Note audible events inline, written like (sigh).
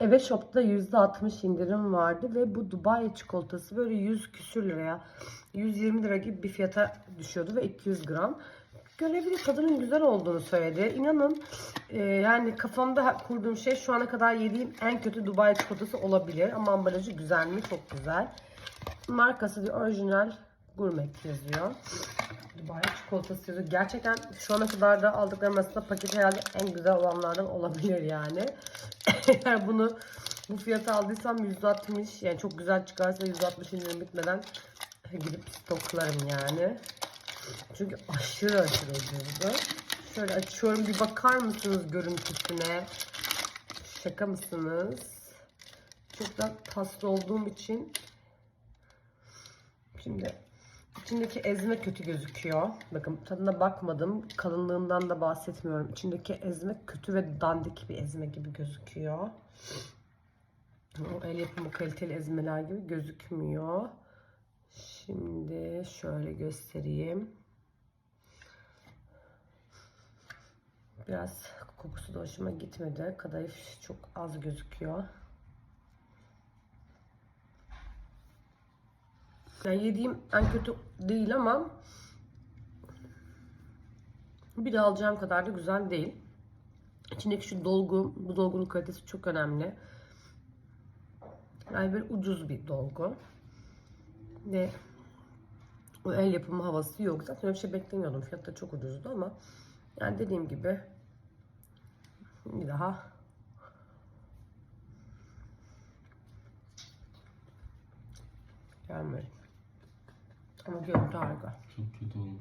Eve Shop'ta %60 indirim vardı ve bu Dubai çikolatası böyle 100 küsür liraya 120 lira gibi bir fiyata düşüyordu ve 200 gram. Görevli tadının güzel olduğunu söyledi. İnanın e, yani kafamda kurduğum şey şu ana kadar yediğim en kötü Dubai çikolatası olabilir. Ama ambalajı güzel mi? Çok güzel. Markası diyor orijinal gourmet yazıyor. Dubai çikolatası yazıyor. Gerçekten şu ana kadar da aldıklarım arasında paket herhalde en güzel olanlardan olabilir yani. (laughs) Eğer bunu bu fiyata aldıysam %60 yani çok güzel çıkarsa %60 indirim bitmeden gidip stoklarım yani. Çünkü aşırı aşırı ucuzdu. Şöyle açıyorum bir bakar mısınız görüntüsüne? Şaka mısınız? Çok da taslı olduğum için Şimdi içindeki ezme kötü gözüküyor. Bakın tadına bakmadım. Kalınlığından da bahsetmiyorum. İçindeki ezme kötü ve dandik bir ezme gibi gözüküyor. O el yapımı kaliteli ezmeler gibi gözükmüyor. Şimdi şöyle göstereyim. Biraz kokusu da hoşuma gitmedi. Kadayıf çok az gözüküyor. Yani yediğim en kötü değil ama bir de alacağım kadar da güzel değil. İçindeki şu dolgu, bu dolgunun kalitesi çok önemli. Yani böyle ucuz bir dolgu. Ve o el yapımı havası yok. Zaten öyle bir şey beklemiyordum. Fiyat da çok ucuzdu ama yani dediğim gibi bir daha gelmedi. Ama görüntü harika. Çok kötü olmuş.